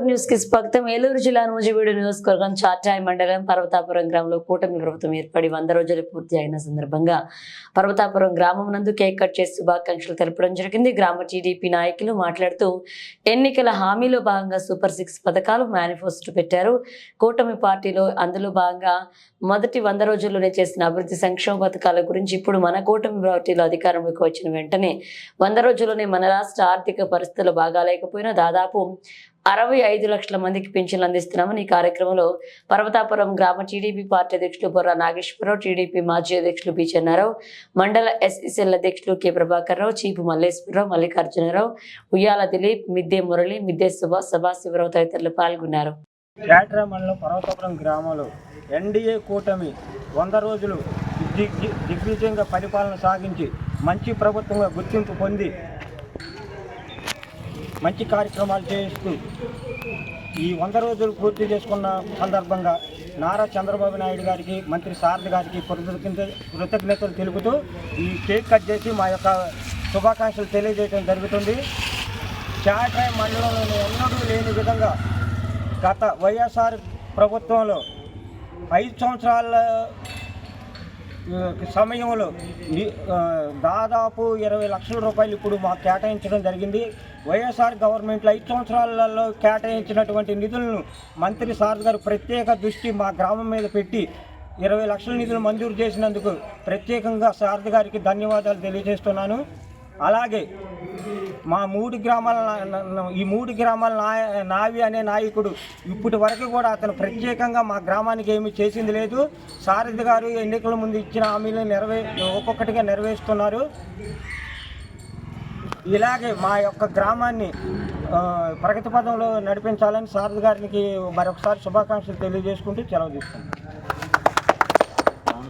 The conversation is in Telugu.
న్యూస్కి స్వాగతం. ఏలూరు జిల్లా నూజివీడు నియోజకవర్గం చాటాయి మండలం పర్వతాపురం గ్రామంలో కూటమి ప్రభుత్వం ఏర్పడి వంద రోజులు పూర్తి అయిన సందర్భంగా పర్వతాపురం గ్రామం నందు కేక్ కట్ చేసి శుభాకాంక్షలు తెలపడం జరిగింది. గ్రామ టీడీపీ నాయకులు మాట్లాడుతూ ఎన్నికల హామీలో భాగంగా సూపర్ సిక్స్ పథకాలు మేనిఫెస్టో పెట్టారు. కూటమి పార్టీలో అందులో భాగంగా మొదటి వంద రోజుల్లోనే చేసిన అభివృద్ధి సంక్షేమ పథకాల గురించి ఇప్పుడు మన కూటమి పార్టీలో అధికారంలోకి వచ్చిన వెంటనే వంద రోజుల్లోనే మన రాష్ట్ర ఆర్థిక పరిస్థితులు బాగాలేకపోయినా దాదాపు అరవై ఐదు లక్షల మందికి పింఛన్లు అందిస్తున్నామని ఈ కార్యక్రమంలో పర్వతాపురం గ్రామ టీడీపీ పార్టీ అధ్యక్షులు బొర్రా నాగేశ్వరరావు టీడీపీ మాజీ అధ్యక్షులు బి చెన్నారావు మండల ఎస్ఎస్ఎల్ అధ్యక్షులు కె ప్రభాకర్ రావు చీపు మల్లేశ్వరరావు మల్లికార్జునరావు ఉయ్యాల దిలీప్ మిద్దె మురళి మిద్దె సుభాష్ సభాశివరావు తదితరులు పాల్గొన్నారు. పర్వతాపురం మండలం గ్రామంలో ఎన్డీఏ కూటమి వంద రోజులు దిగ్విజయంగా పరిపాలన సాగించి మంచి ప్రభుత్వంగా గుర్తింపు పొంది మంచి కార్యక్రమాలు చేయిస్తూ ఈ వంద రోజులు పూర్తి చేసుకున్న సందర్భంగా నారా చంద్రబాబు నాయుడు గారికి మంత్రి సారథి గారికి కృతజ్ఞత కృతజ్ఞతలు తెలుపుతూ ఈ కేక్ కట్ చేసి మా యొక్క శుభాకాంక్షలు తెలియజేయడం జరుగుతుంది. చాట్రాయ్ మండలంలో ఎన్నడూ లేని విధంగా గత వైఎస్ఆర్ ప్రభుత్వంలో ఐదు సంవత్సరాల సమయంలో దాదాపు ఇరవై లక్షల రూపాయలు ఇప్పుడు మాకు కేటాయించడం జరిగింది. వైఎస్ఆర్ గవర్నమెంట్లో ఐదు సంవత్సరాలలో కేటాయించినటువంటి నిధులను మంత్రి సార్ గారు ప్రత్యేక దృష్టి మా గ్రామం మీద పెట్టి ఇరవై లక్షల నిధులు మంజూరు చేసినందుకు ప్రత్యేకంగా సారథి గారికి ధన్యవాదాలు తెలియజేస్తున్నాను. అలాగే మా మూడు గ్రామాల ఈ మూడు గ్రామాల నాయ నావి అనే నాయకుడు ఇప్పటి వరకు కూడా అతను ప్రత్యేకంగా మా గ్రామానికి ఏమి చేసింది లేదు. సారథి గారు ఎన్నికల ముందు ఇచ్చిన హామీలను నెరవే ఒక్కొక్కటిగా నెరవేరుస్తున్నారు. ఇలాగే మా యొక్క గ్రామాన్ని ప్రగతి పదంలో నడిపించాలని సారథి గారికి మరొకసారి శుభాకాంక్షలు తెలియజేసుకుంటూ సెలవు తీసుకుంటాం